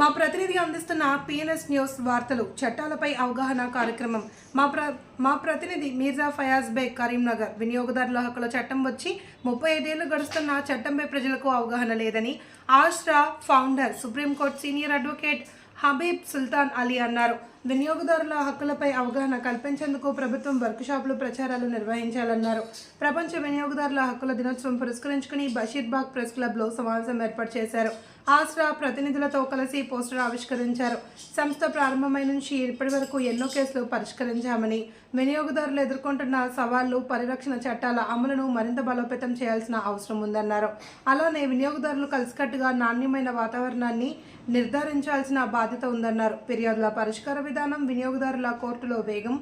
మా ప్రతినిధి అందిస్తున్న పిఎన్ఎస్ న్యూస్ వార్తలు చట్టాలపై అవగాహన కార్యక్రమం. మా ప్ర మా ప్రతినిధి మీర్జా ఫయాజ్ బేగ్ కరీంనగర్. వినియోగదారుల హక్కుల చట్టం వచ్చి ముప్పై ఐదేళ్ళు గడుస్తున్న చట్టంపై ప్రజలకు అవగాహన లేదని Aasra founder supreme court senior advocate Habib Sultan Ali అన్నారు. వినియోగదారుల హక్కులపై అవగాహన కల్పించేందుకు ప్రభుత్వం వర్క్షాపులు ప్రచారాలు నిర్వహించాలన్నారు. ప్రపంచ వినియోగదారుల హక్కుల దినోత్సవం పురస్కరించుకుని బషీర్బాగ్ ప్రెస్ క్లబ్లో సమావేశం ఏర్పాటు చేశారు. ఆస్రా ప్రతినిధులతో కలిసి పోస్టర్ ఆవిష్కరించారు. సంస్థ ప్రారంభమైన నుంచి ఇప్పటి వరకు ఎన్నో కేసులు పరిష్కరించామని వినియోగదారులు ఎదుర్కొంటున్న సవాళ్ళు పరిరక్షణ చట్టాల అమలును మరింత బలోపేతం చేయాల్సిన అవసరం ఉందన్నారు. అలానే వినియోగదారులు కలిసికట్టుగా నాణ్యమైన వాతావరణాన్ని నిర్ధారించాల్సిన బాధ్యత ఉందన్నారు. ఫిర్యాదుల పరిష్కార విధానం వినియోగదారుల కోర్టులో వేగం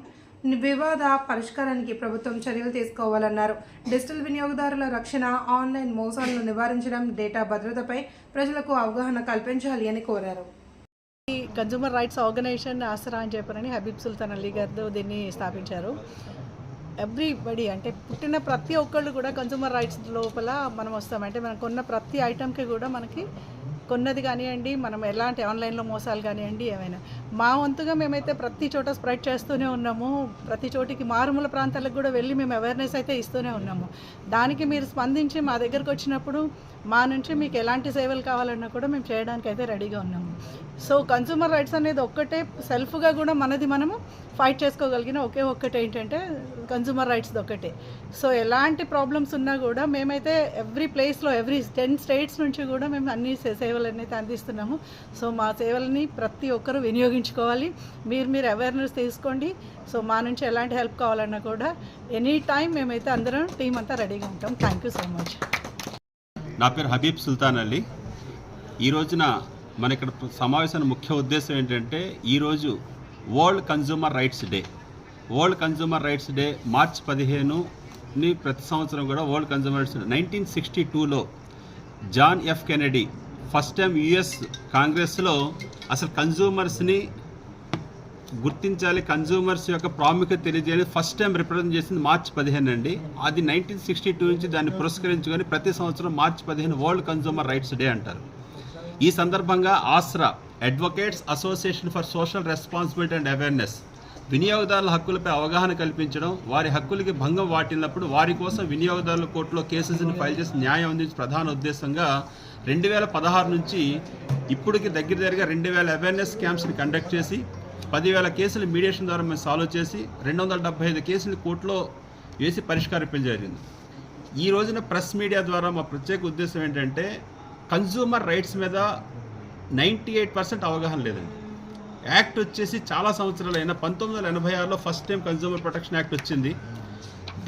వివాద పరిష్కారానికి ప్రభుత్వం చర్యలు తీసుకోవాలన్నారు. డిజిటల్ వినియోగదారుల రక్షణ ఆన్లైన్ మోసాలను నివారించడం డేటా భద్రతపై ప్రజలకు అవగాహన కల్పించాలి అని కోరారు. ఈ కన్జ్యూమర్ రైట్స్ ఆర్గనైజేషన్ ఆసరా అని చెప్పారని హబీబ్ సుల్తాన్ అలీ గారితో దీన్ని స్థాపించారు. ఎవ్రీబడి అంటే పుట్టిన ప్రతి ఒక్కళ్ళు కూడా కన్జ్యూమర్ రైట్స్ లోపల మనం వస్తాం. అంటే మనం కొన్న ప్రతి ఐటమ్కి కూడా మనకి కొన్నది కానివ్వండి మనం ఎలాంటి ఆన్లైన్లో మోసాలు కానివ్వండి ఏమైనా. మా వంతుగా మేమైతే ప్రతి చోట స్ప్రెడ్ చేస్తూనే ఉన్నాము. ప్రతి చోటికి మారుమూల ప్రాంతాలకు కూడా వెళ్ళి మేము అవేర్నెస్ అయితే ఇస్తూనే ఉన్నాము. దానికి మీరు స్పందించి మా దగ్గరకు వచ్చినప్పుడు మా నుంచి మీకు ఎలాంటి సేవలు కావాలన్నా కూడా మేము చేయడానికి అయితే రెడీగా ఉన్నాము. సో కన్సూమర్ రైట్స్ అనేది ఒక్కటే సెల్ఫ్గా కూడా మనది మనము ఫైట్ చేసుకోగలిగిన ఒకే ఒక్కటి ఏంటంటే కన్సూమర్ రైట్స్ ఒక్కటే. సో ఎలాంటి ప్రాబ్లమ్స్ ఉన్నా కూడా మేమైతే ఎవ్రీ ప్లేస్లో ఎవ్రీ టెన్ స్టేట్స్ నుంచి కూడా మేము అన్ని సేవలని అందిస్తున్నాము. సో మా సేవలని ప్రతి ఒక్కరూ వినియోగించుకోవాలి. మీరు మీరు అవేర్నెస్ తీసుకోండి. సో మా నుంచి ఎలాంటి హెల్ప్ కావాలన్నా కూడా ఎనీ టైం మేమైతే అందరం టీం అంతా రెడీగా ఉంటాం. థ్యాంక్ యూ సో మచ్ నా పేరు హబీబ్ సుల్తాన్ అలీ. ఈ రోజున మన ఇక్కడ సమావేశానికి ముఖ్య ఉద్దేశం ఏంటంటే ఈరోజు world consumer rights day world consumer rights day March పదిహేనుని ప్రతి సంవత్సరం కూడా world consumer rights nineteen sixty టూలో John F Kennedy first time US కాంగ్రెస్లో అసలు కన్జ్యూమర్స్ని గుర్తించాలి కన్జ్యూమర్స్ యొక్క ప్రాముఖ్యత తెలియజేయాలి. ఫస్ట్ టైం రిప్రజెంట్ చేసింది మార్చ్ పదిహేను అండి. అది నైన్టీన్ సిక్స్టీ టూ నుంచి దాన్ని పురస్కరించుకొని ప్రతి సంవత్సరం మార్చ్ పదిహేను వరల్డ్ కన్జ్యూమర్ రైట్స్ డే అంటారు. ఈ సందర్భంగా Aasra advocates association for social responsibility and awareness వినియోగదారుల హక్కులపై అవగాహన కల్పించడం వారి హక్కులకి భంగం వాటిల్లినప్పుడు వారి కోసం వినియోగదారుల కోర్టులో కేసెస్ని ఫైల్ చేసి న్యాయం అందించే ప్రధాన ఉద్దేశంగా రెండు వేల పదహారు నుంచి ఇప్పటికి దగ్గర దగ్గరగా రెండు వేల అవేర్నెస్ క్యాంప్స్ని కండక్ట్ చేసి పదివేల కేసులు మీడియేషన్ ద్వారా మేము సాల్వ్ చేసి రెండు వందల డెబ్బై ఐదు కేసులు కోర్టులో వేసి పరిష్కరించడం జరిగింది. ఈ రోజున ప్రెస్ మీడియా ద్వారా మా ప్రత్యేక ఉద్దేశం ఏంటంటే కన్జ్యూమర్ రైట్స్ మీద నైంటీ ఎయిట్ పర్సెంట్ అవగాహన లేదండి. యాక్ట్ వచ్చేసి చాలా సంవత్సరాలైనా పంతొమ్మిది వందల ఎనభై ఆరులో first time consumer protection act వచ్చింది.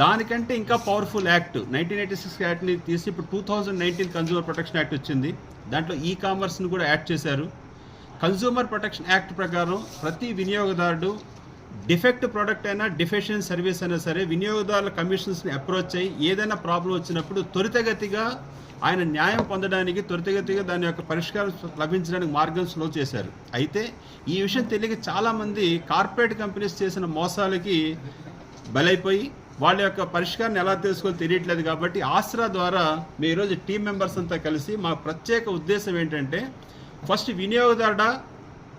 దానికంటే ఇంకా powerful act nineteen eighty six యాక్ట్ని తీసి ఇప్పుడు two thousand nineteen consumer protection act వచ్చింది. దాంట్లో ఈ కామర్స్ని కూడా యాడ్ చేశారు. కన్జ్యూమర్ ప్రొటెక్షన్ యాక్ట్ ప్రకారం ప్రతి వినియోగదారుడు డిఫెక్ట్ ప్రోడక్ట్ అయినా డిఫెషన్ సర్వీస్ అయినా సరే వినియోగదారుల కమిషన్స్ని అప్రోచ్ అయ్యి ఏదైనా ప్రాబ్లం వచ్చినప్పుడు త్వరితగతిగా ఆయన న్యాయం పొందడానికి త్వరితగతిగా దాని యొక్క పరిష్కారం లభించడానికి మార్గం స్లో చేశారు. అయితే ఈ విషయం తెలియక చాలామంది కార్పొరేట్ కంపెనీస్ చేసిన మోసాలకి బలైపోయి వాళ్ళ యొక్క పరిష్కారాన్ని ఎలా తెలుసుకోవాలో తెలియట్లేదు కాబట్టి ఆసరా ద్వారా మేము ఈరోజు టీం మెంబర్స్ అంతా కలిసి మా ప్రత్యేక ఉద్దేశం ఏంటంటే ఫస్ట్ వినియోగదారుడ